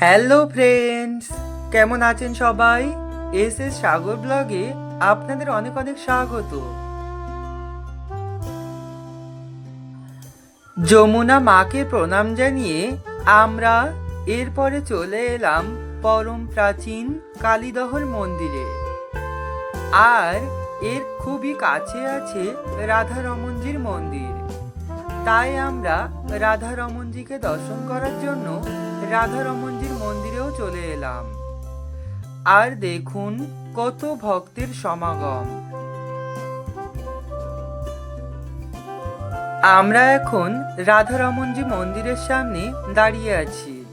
Hello friends কেমন আছেন সবাই? এস এস সাগর ব্লগে আপনাদের অনেক অনেক স্বাগত। যমুনা মাকে প্রণাম জানিয়ে আমরা এরপরে চলে এলাম পরম প্রাচীন কালীদহর মন্দিরে। আর এর খুবই কাছে আছে রাধা রমনজির মন্দির। তাই আমরা রাধা রমনজিকে দর্শন করার জন্য রাধা রমনজির মন্দিরেও চলে এলাম। আর দেখুন কত ভক্তের সমাগম। আমরা এখন রাধা রমনজি মন্দিরের সামনে দাঁড়িয়ে আছি।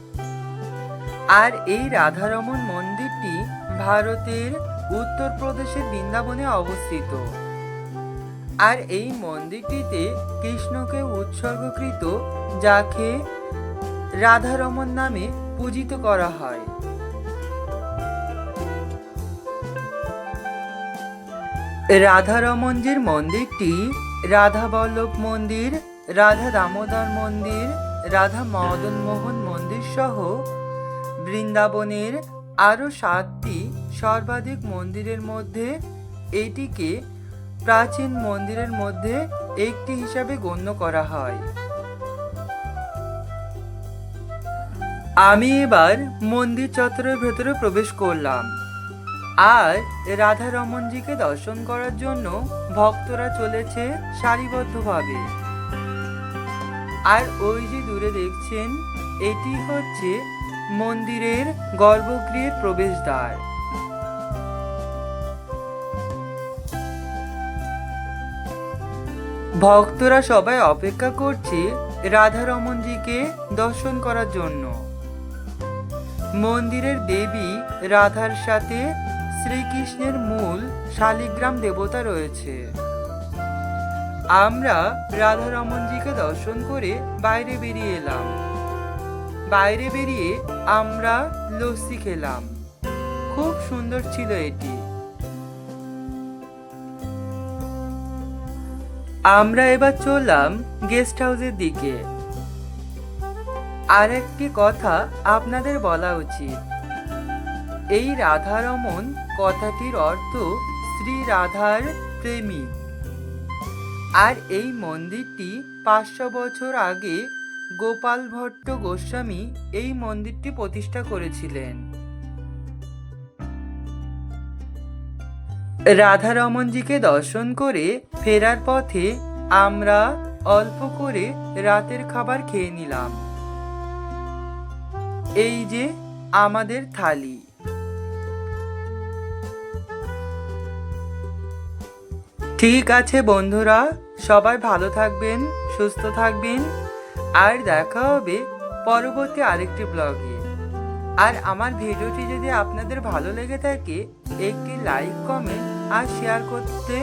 আর এই রাধারমন মন্দিরটি ভারতের উত্তরপ্রদেশের বৃন্দাবনে অবস্থিত। আর এই মন্দিরটিতে কৃষ্ণকে উৎসর্গকৃত যাকে রাধারমন নামে পূজিত করা হয়। রাধারমনজির মন্দিরটি রাধা বল্লভ মন্দির, রাধা দামোদর মন্দির, রাধা মদন মোহন মন্দির সহ বৃন্দাবনের আরও সাতটি সর্বাধিক মন্দিরের মধ্যে এটিকে প্রাচীন মন্দিরের মধ্যে একটি হিসাবে গণ্য করা হয়। আমি এবার মন্দির চত্বরের ভেতরে প্রবেশ করলাম। আর রাধা রমনজিকে দর্শন করার জন্য ভক্তরা চলেছে সারিবদ্ধভাবে। আর ওই যে দূরে দেখছেন, এটি হচ্ছে মন্দিরের গর্ভগৃহের প্রবেশদ্বার। ভক্তরা সবাই অপেক্ষা করছে রাধা রমনজিকে দর্শন করার জন্য। মন্দিরের দেবী রাধার সাথে শ্রীকৃষ্ণের মূল শালিগ্রাম দেবতা রয়েছে। আমরা রাধা রমনজিকে দর্শন করে বাইরে বেরিয়ে এলাম। বাইরে বেরিয়ে আমরা লস্যি খেলাম। খুব সুন্দর ছিল এটি। আমরা এবার চললাম গেস্ট হাউসের দিকে। আর একটি কথা আপনাদের বলা উচিত। এই রাধারমন কথাটির অর্থ শ্রী রাধার প্রেমী। আর এই মন্দিরটি পাঁচশো বছর আগে গোপাল ভট্ট গোস্বামী এই মন্দিরটি প্রতিষ্ঠা করেছিলেন। রাধারমনজিকে দর্শন করে ফেরার পথে আমরা অল্প করে রাতের খাবার খেয়ে নিলাম। এই যে আমাদের থালি। ঠিক আছে বন্ধুরা, সবাই ভালো থাকবেন, সুস্থ থাকবেন। আর দেখা হবে পরবর্তী আরেকটি ব্লগে। আর আমার ভিডিওটি যদি আপনাদের ভালো লেগে থাকে, একটি লাইক কমেন্ট আর শেয়ার করতে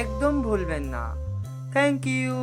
একদম ভুলবেন না। Thank you